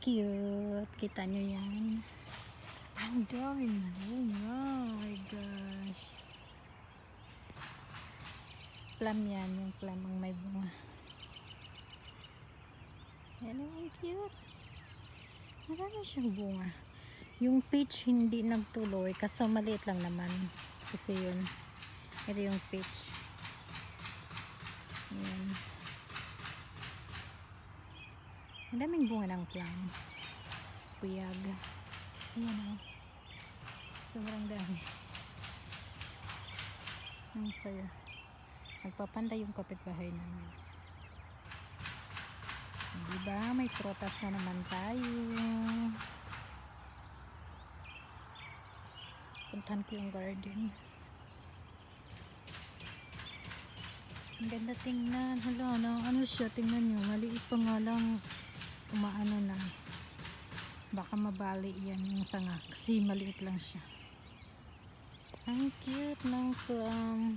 cute. Kita nyo yan. Ang bunga. Oh my gosh. Plum yan. Yung plum ang may bunga. Yan ang cute. Marami siyang bunga. Yung peach hindi nagtuloy kasi maliit lang naman. Kasi yun. Ito yung peach. Ayan. Ang daming bunga ng plum. Puyag. Ayan o. Sobrang dami. Ang saya. Nagpapanda yung kapitbahay namin. Diba? May protas na naman tayo. Puntahan ko yung garden. Ang ganda tingnan. Hala, na, ano siya? Tingnan nyo. Maliit pa nga lang. Umaano na. Baka mabali yan yung sanga. Kasi maliit lang siya. Ang cute ng plum.